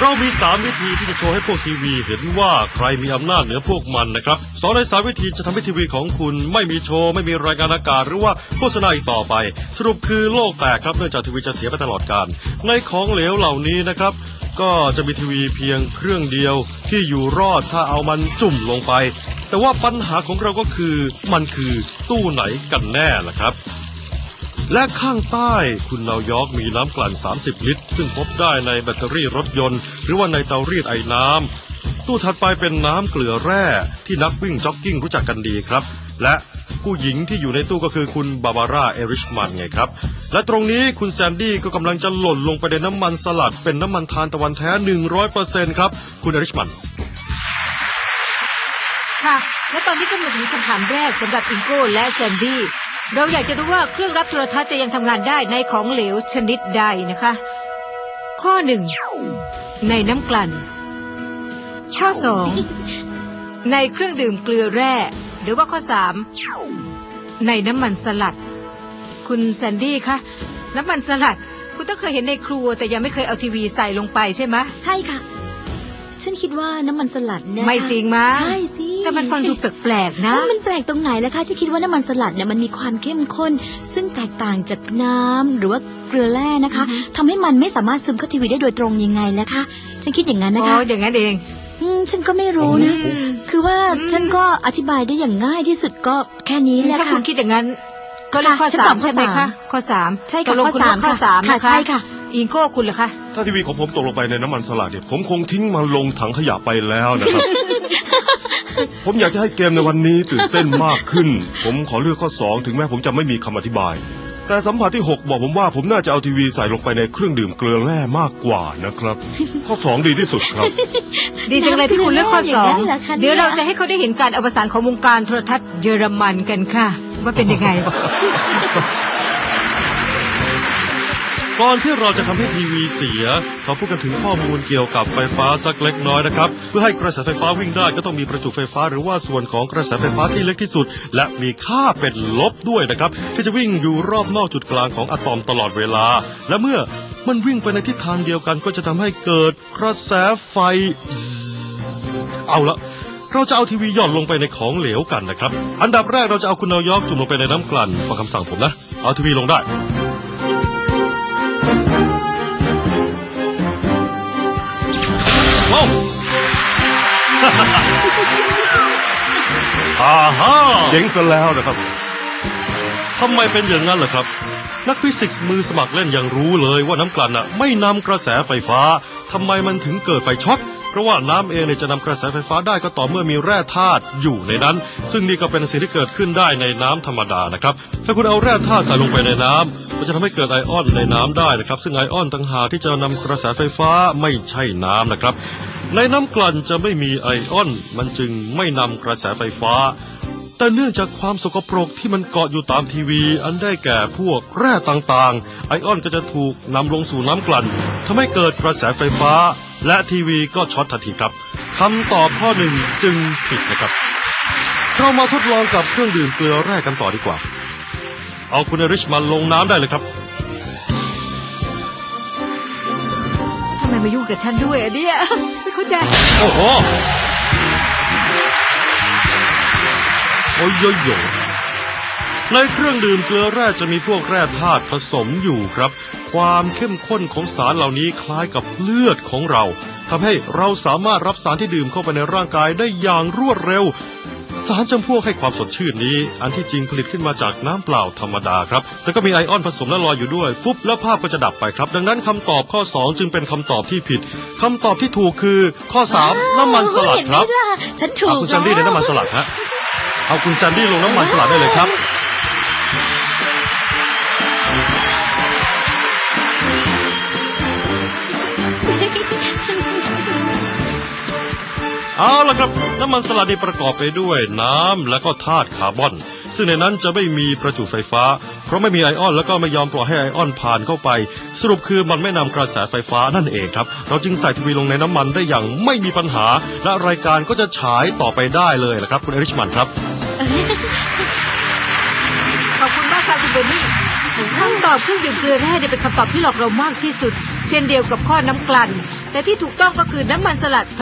เรามีสามวิธีที่จะโชว์ให้พวกทีวีเห็นว่าใครมีอำนาจเหนือพวกมันนะครับสองในสามวิธีจะทำให้ทีวีของคุณไม่มีโชว์ไม่มีรายการอากาศหรือว่าโฆษณาอีกต่อไป สรุปคือโลกแตกครับเนื่องจากทีวีจะเสียไปตลอดการในของเหลวเหล่านี้นะครับก็จะมีทีวีเพียงเครื่องเดียวที่อยู่รอดถ้าเอามันจุ่มลงไป แต่ว่าปัญหาของเราก็คือมันคือตู้ไหนกันแน่ล่ะครับ และข้างใต้คุณนาวยอร์กมีน้ำกลั่น 30 ลิตร ซึ่งพบได้ในแบตเตอรี่รถยนต์ หรือว่าในเตารีดไอ้น้ำตู้ถัดไปเป็นน้ำเกลือแร่ที่นักวิ่งจ็อกกิ้งรู้จักกันดีครับ และผู้หญิงที่อยู่ในตู้ก็คือคุณบาบาร่าเอริชมันไงครับ และตรงนี้คุณแซนดี้ก็กำลังจะหล่นลงไปในน้ำมันสลัดเป็นน้ำมันทานตะวันแท้ 100%ครับ คุณเอริชมันค่ะและตอนนี้ก็มาถึงคำถามแรกสำหรับอิงโก้และแซนดี้ เราอยากจะรู้ว่าเครื่องรับโทรทัศน์จะยังทำงานได้ในของเหลวชนิดใดนะคะ ข้อหนึ่งในน้ำกลั่น ข้อสองในเครื่องดื่มเกลือแร่ หรือว่าข้อสามในน้ำมันสลัด คุณแซนดี้คะน้ำมันสลัด คุณต้องเคยเห็นในครัวแต่ยังไม่เคยเอาทีวีใส่ลงไปใช่ไหมใช่ค่ะ ฉันคิดว่าน้ำมันสลัดเนี่ยไม่จริงมั้งใช่สิแต่มันฟังดูแปลกๆนะเอ้ามันแปลกตรงไหนล่ะคะฉันคิดว่าน้ำมันสลัดเนี่ยมันมีความเข้มข้น ซึ่งแตกต่างจากน้ำหรือว่าเกลือแร่นะคะอือฮึทำให้มันไม่สามารถซึมเข้าทีวีได้โดยตรงยังไงล่ะคะฉันคิดอย่างนั้นนะอ๋คะออย่างนั้นเองอืมฉันก็ไม่รู้นะอืมคือว่าอืมฉันก็อธิบายได้อย่างง่ายที่สุดก็แค่นี้แหละถ้าคุค่ะณคิดอย่างนั้น ก็เลือกข้อฉันสาตอมบข้อใช่ไหมสามคะข้อสามใช่ตค่ะกลงข้อคุณสามเลือกข้อค่ะสามค่ะนะคะใช่ค่ะ อิงโก้คุณเหรอคะ ถ้าทีวีของผมตกลงไปในน้ำมันสลัดเนี่ยผมคงทิ้งมันลงถังขยะไปแล้วนะครับ ผมอยากจะให้เกมในวันนี้ตื่นเต้นมากขึ้น ผมขอเลือกข้อ2ถึงแม้ผมจะไม่มีคำอธิบาย แต่สัมผัสที่ 6 บอกผมว่าผมน่าจะเอาทีวีใส่ลงไปในเครื่องดื่มเกลือแร่มากกว่านะครับ ข้อ2ดีที่สุดครับ ดีจังเลยที่คุณเลือกข้ออย่างสองนั้นเหรอคะเนี่ย เดี๋ยวเราจะให้เขาได้เห็นการอวสานของวงการโทรทัศน์เยอรมันกันค่ะ ว่าเป็นยังไง ก่อนที่เราจะทำให้ทีวีเสียเขาพูดกันถึงข้อมูลเกี่ยวกับไฟฟ้าสักเล็กน้อยนะครับ เพื่อให้กระแสไฟฟ้าวิ่งได้ก็ต้องมีประจุไฟฟ้าหรือว่าส่วนของกระแสไฟฟ้าที่เล็กที่สุด และมีค่าเป็นลบด้วยนะครับ ที่จะวิ่งอยู่รอบนอกจุดกลางของอะตอมตลอดเวลา และเมื่อมันวิ่งไปในทิศทางเดียวกันก็จะทำให้เกิดกระแสไฟ เอาละ เราจะเอาทีวีหย่อนลงไปในของเหลวกันนะครับ อันดับแรกเราจะเอาคุณนายอกจุ่มลงไปในน้ำกลั่นฟังคำสั่งผมนะ เอาทีวีลงได้ ว้าวอ่าฮ่าเจ๋งซะแล้วนะครับ ทำไมเป็นอย่างนั้นล่ะครับ นักฟิสิกส์มือสมัครเล่นยังรู้เลยว่าน้ำกลั่นน่ะ ไม่นำกระแสไฟฟ้า ทำไมมันถึงเกิดไฟช็อตเพ ราะว่าน้ำเองเนี่ยจะนำกระแสไฟฟ้าได้ก็ต่อเมื่อมีแร่ธาตุอยู่ในนั้น ซึ่งนี่ก็เป็นสิ่งที่เกิดขึ้นได้ในน้ำธรรมดานะครับ ถ้าคุณเอาแร่ธาตุใส่ลงไปในน้ำมันจะทำให้เกิดไอออนในน้ำได้นะครับ ซึ่งไอออนต่างหากที่จะนำกระแสไฟฟ้าไม่ใช่น้ำนะครับ ในน้ำกลั่นจะไม่มีไอออน มันจึงไม่นำกระแสไฟฟ้า แต่เนื่องจากความสกปรกที่มันเกาะอยู่ตามทีวี อันได้แก่พวกแร่ต่างๆ ไอออนก็จะถูกนำลงสู่น้ำกลั่นทำให้เกิดกระแสไฟฟ้า และทีวีก็ช็อตทันทีครับคำตอบข้อหนึ่งจึงผิดนะครับ เรามาทดลองกับเครื่องดื่มเกลือแร่กันต่อดีกว่า เอาคุณอริชมันลงน้ำได้เลยครับทำไมมายุ่งกับฉันด้วยอะเนี่ยไม่เข้าใจ โอ้โห โอ้ยโยโยในเครื่องดื่มเกลือแร่จะมีพวกแร่ธาตุผสมอยู่ครับ ความเข้มข้นของสารเหล่านี้คล้ายกับเลือดของเราทำให้เราสามารถรับสารที่ดื่มเข้าไปในร่างกายได้อย่างรวดเร็ว สารจำพวกให้ความสดชื่นนี้ อันที่จริงผลิตขึ้นมาจากน้ำเปล่าธรรมดาครับแล้วก็มีไอออนผสมและลอยอยู่ด้วย ฟุบแล้วภาพก็จะดับไปครับ ดังนั้นคำตอบข้อ 2 จึงเป็นคำตอบที่ผิดคำตอบที่ถูกคือข้อ 3 น้ำมันสลัดครับเห็นไหมล่ะฉันถูเอากคุณแซนดี้ในน้ำมันสลัดฮะ เอาคุณแซนดี้ลงน้ำมันสลัดได้เลยครับ เอาละครับ น้ำมันสลัดนี่ประกอบไปด้วยน้ำและก็ธาตุคาร์บอน ซึ่งในนั้นจะไม่มีประจุไฟฟ้า เพราะไม่มีไอออนแล้วก็ไม่ยอมปล่อยให้ไอออนผ่านเข้าไป สรุปคือมันไม่นำกระแสไฟฟ้านั่นเองครับ เราจึงใส่ทีวีลงในน้ำมันได้อย่างไม่มีปัญหา และรายการก็จะฉายต่อไปได้เลยนะครับ คุณเอริชมันครับ ขอบคุณมากค่ะคุณเบนนี่คำตอบเครื่องดื่มเกลือแร่เนี่ยเป็นคำตอบที่หลอกเรามากที่สุด เช่นเดียวกับข้อน้ำกลั่น แต่ที่ถูกต้องก็คือน้ำมันสลัด